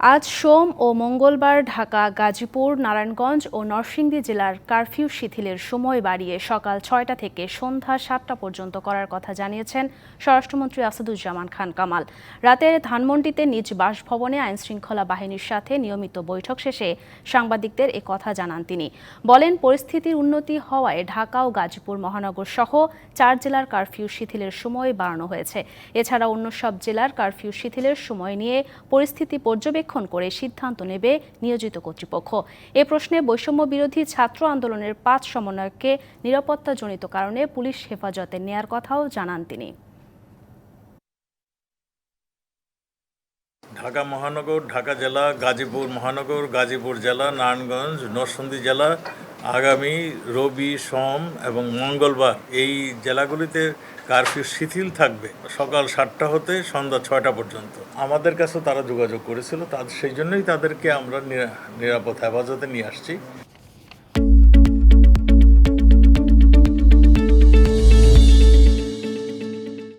আজ সোম ও মঙ্গলবার ঢাকা, গাজীপুর, নারায়ণগঞ্জ ও নরসিংদী জেলার কারফিউ শিথিলের সময় বাড়িয়ে সকাল ছয়টা থেকে সন্ধ্যা সাতটা পর্যন্ত করার কথা জানিয়েছেন স্বরাষ্ট্রমন্ত্রী আসাদুজ্জামান খান কামাল। রাতে ধানমন্ডিতে নিজ বাসভবনে আইনশৃঙ্খলা বাহিনীর সাথে নিয়মিত বৈঠক শেষে সাংবাদিকদের এ কথা জানান তিনি। বলেন, পরিস্থিতির উন্নতি হওয়ায় ঢাকা ও গাজীপুর মহানগর সহ চার জেলার কারফিউ শিথিলের সময় বাড়ানো হয়েছে। এছাড়া অন্য সব জেলার কারফিউ শিথিলের সময় নিয়ে পরিস্থিতি পর্যবেক্ষণ করে সিদ্ধান্ত নেবে নিয়োজিত কর্তৃপক্ষ। এ প্রশ্নে বৈষম্য বিরোধী ছাত্র আন্দোলনের পাঁচ সমন্বয়ককে নিরাপত্তাজনিত কারণে পুলিশ হেফাজতে নেয়ার কথাও জানান তিনি। ঢাকা মহানগর, ঢাকা জেলা, গাজীপুর মহানগর, গাজীপুর জেলা, নারায়ণগঞ্জ, নরসিংদী জেলা, আগামী রবি, সোম এবং মঙ্গলবার এই জেলাগুলিতে কারফিউ শিথিল থাকবে সকাল সাতটা হতে সন্ধ্যা ছয়টা পর্যন্ত। আমাদের কাছে তারা যোগাযোগ করেছিল তাদের সেই জন্যই তাদেরকে আমরা নিরা- নিরাপদ হেফাজতে নিয়ে আসছি।